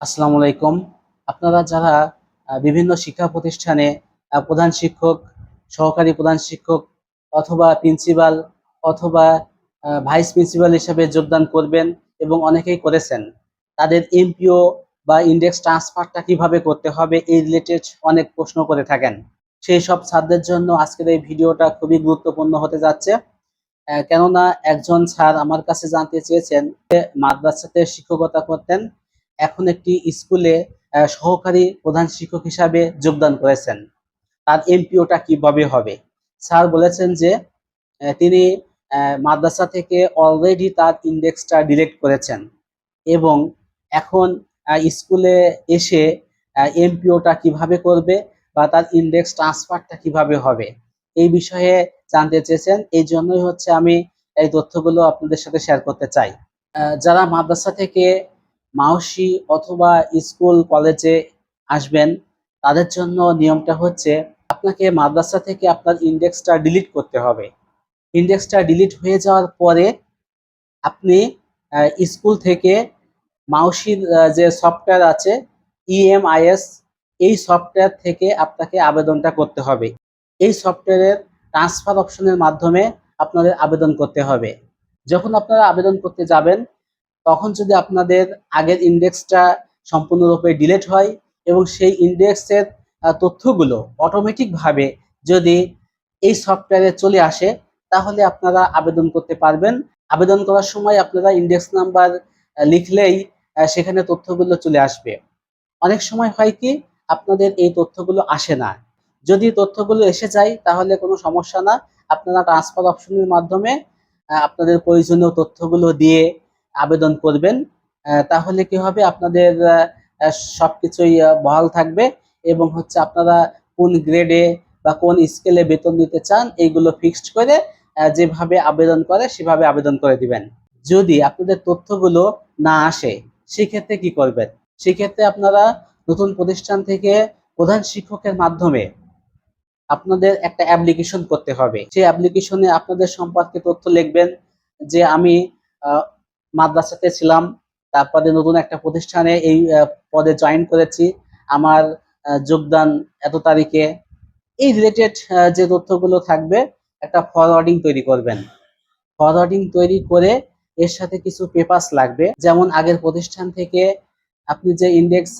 আসসালামু আলাইকুম। আপনারা যারা বিভিন্ন শিক্ষা প্রতিষ্ঠানে প্রধান শিক্ষক, সহকারী প্রধান শিক্ষক অথবা প্রিন্সিপাল অথবা ভাইস প্রিন্সিপাল হিসেবে যোগদান করবেন এবং অনেকেই করেছেন। তাদের এমপিও বা ইন্ডেক্স ট্রান্সফারটা কীভাবে করতে হবে এই রিলেটেড অনেক প্রশ্ন করে থাকেন। সেই সব ছাত্রদের জন্য আজকের এই ভিডিওটা খুবই গুরুত্বপূর্ণ হতে যাচ্ছে। কেননা একজন স্যার আমার কাছে জানতে চেয়েছেন মাদ্রাসাতে শিক্ষকতা করতেন। এখন একটি স্কুলে সহকারী প্রধান শিক্ষক হিসাবে যোগদান করেছেন। তার এমপিওটা কীভাবে হবে? স্যার বলেছেন যে তিনি মাদ্রাসা থেকে অলরেডি তার ইন্ডেক্সটা ডিলেট করেছেন এবং এখন স্কুলে এসে এমপিওটা কীভাবে করবে বা তার ইন্ডেক্স ট্রান্সফারটা কীভাবে হবে? এই বিষয়ে জানতে চেয়েছেন। এই জন্যই হচ্ছে আমি এই তথ্যগুলো আপনাদের সাথে শেয়ার করতে চাই। যারা মাদ্রাসা থেকে মাওসি অথবা স্কুল, কলেজে আসবেন। তাদের জন্য নিয়মটা হচ্ছে, আপনাকে মাদ্রাসা থেকে আপনার ইন্ডেক্সটা ডিলিট করতে হবে। ইন্ডেক্সটা ডিলিট হয়ে যাওয়ার পরে আপনি স্কুল থেকে মাউসির যে সফটওয়্যার আছে E ইএমআইএস এই সফটওয়্যার থেকে আপনাকে আবেদনটা করতে হবে। এই সফটওয়্যারের ট্রান্সফার অপশনের মাধ্যমে আপনাদের আবেদন করতে হবে। যখন আপনারা আবেদন করতে যাবেন তখন যদি আপনাদের আগের ইন্ডেক্সটা সম্পূর্ণরূপে ডিলেট হয় এবং সেই ইন্ডেক্সের তথ্যগুলো অটোমেটিকভাবে যদি এই সফটওয়্যারে চলে আসে, তাহলে আপনারা আবেদন করতে পারবেন। আবেদন করার সময় আপনারা ইন্ডেক্স নাম্বার লিখলেই সেখানে তথ্যগুলো চলে আসবে। অনেক সময় হয় কি, আপনাদের এই তথ্যগুলো আসে না। যদি তথ্যগুলো এসে যায়, তাহলে কোনো সমস্যা না। আপনারা ট্রান্সফার অপশনের মাধ্যমে আপনাদের প্রয়োজনীয় তথ্যগুলো দিয়ে আবেদন করবেন তাহলে কি হবে? আপনাদের সবকিছুই বহাল থাকবে এবং হচ্ছে আপনারা কোন গ্রেডে বা কোন স্কেলে বেতন দিতে চান, এইগুলো ফিক্সড করে যেভাবে আবেদন করে সেভাবে আবেদন করে দিবেন। যদি আপনাদের তথ্যগুলো না আসে, সেক্ষেত্রে কি করবেন? সেক্ষেত্রে আপনারা নতুন প্রতিষ্ঠান থেকে প্রধান শিক্ষকের মাধ্যমে আপনাদের একটা অ্যাপ্লিকেশন করতে হবে। সেই অ্যাপ্লিকেশনে আপনাদের সম্পর্কে তথ্য লিখবেন যে আমি মাদ্রাসাতে ছিলাম, তারপরে নতুন একটা প্রতিষ্ঠানে এই পদে জয়েন করেছি। আমার যোগদান এত তারিখে। এই রিলেটেড যে তথ্যগুলো থাকবে, একটা ফরওয়ার্ডিং তৈরি করবেন। ফরওয়ার্ডিং তৈরি করে এর সাথে কিছু পেপারস লাগবে। যেমন আগের প্রতিষ্ঠান থেকে আপনি যে ইন্ডেক্স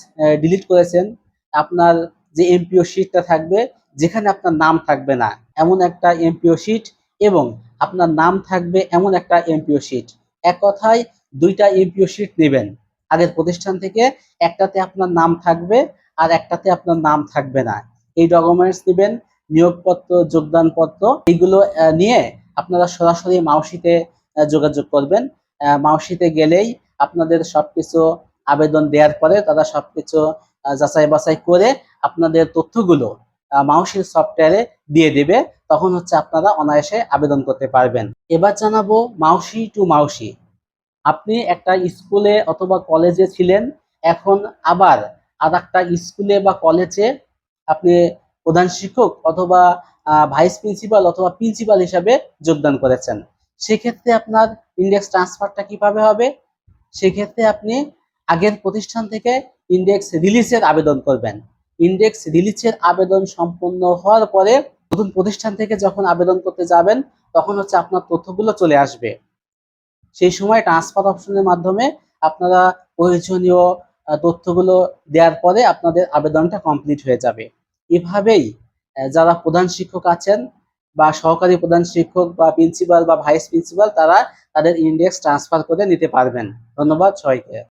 ডিলিট করেছেন, আপনার যে এমপিও শিটটা থাকবে, যেখানে আপনার নাম থাকবে না, এমন একটা এমপিও শিট এবং আপনার নাম থাকবে এমন একটা এমপিও শিট এক কথায় দুইটা এমপিও শিট নেবেন। আগের প্রতিষ্ঠান থেকে একটাতে আপনার নাম থাকবে আর একটাতে আপনার নাম থাকবে না। এই ডকুমেন্টস নেবেন, নিয়োগপত্র, যোগদানপত্র, এইগুলো নিয়ে আপনারা সরাসরি মাউসিতে যোগাযোগ করবেন। মাউসিতে গেলেই আপনাদের সব কিছু আবেদন দেওয়ার পরে তারা সব কিছু যাচাই বাছাই করে আপনাদের তথ্যগুলো মাউসির সফটওয়্যারে দিয়ে দেবে। তখন হচ্ছে আপনারা অনায়াসে আবেদন করতে পারবেন। এবার জানাব মাউসি টু মাউসি। আপনি একটা স্কুলে অথবা কলেজে ছিলেন, এখন আবার আর একটা স্কুলে বা কলেজে আপনি প্রধান শিক্ষক অথবা ভাইস প্রিন্সিপাল অথবা প্রিন্সিপাল হিসাবে যোগদান করেছেন। সেক্ষেত্রে আপনার ইন্ডেক্স ট্রান্সফারটা কীভাবে হবে? সেক্ষেত্রে আপনি আগের প্রতিষ্ঠান থেকে ইন্ডেক্স রিলিজের আবেদন করবেন। ইন্ডেক্স রিলিজের আবেদন সম্পূর্ণ হওয়ার পরে নতুন প্রতিষ্ঠান থেকে যখন আবেদন করতে যাবেন, তখন হচ্ছে আপনার তথ্যগুলো চলে আসবে। সেই সময় ট্রান্সফার অপশনের মাধ্যমে আপনারা প্রয়োজনীয় তথ্যগুলো দেওয়ার পরে আপনাদের আবেদনটা কমপ্লিট হয়ে যাবে। এভাবেই যারা প্রধান শিক্ষক আছেন বা সহকারী প্রধান শিক্ষক বা প্রিন্সিপাল বা ভাইস প্রিন্সিপাল তারা তাদের ইন্ডেক্স ট্রান্সফার করে নিতে পারবেন। ধন্যবাদ সবাইকে।